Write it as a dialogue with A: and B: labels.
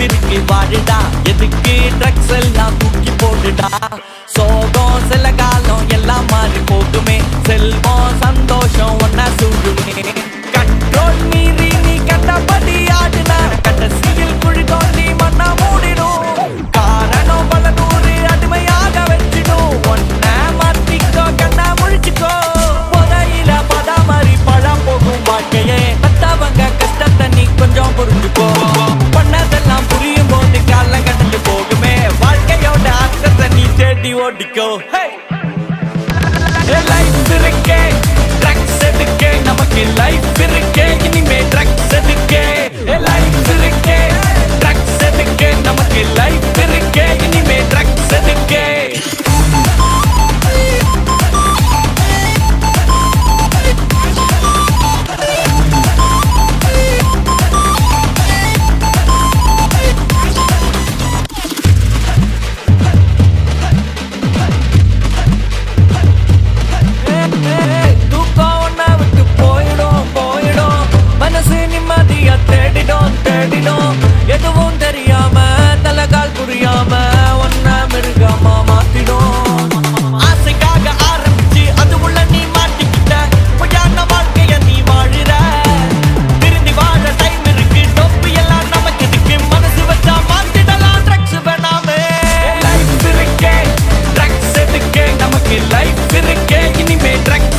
A: பெருகி வாழுடா எதுக்கு ட்ரக்ஸ் எல்லாம் தூக்கி போடுடா. சோகம் ஓடிக்கோ. ஹே லைஃப் இருக்கே. இருக்கே இனிமே ட்ரக்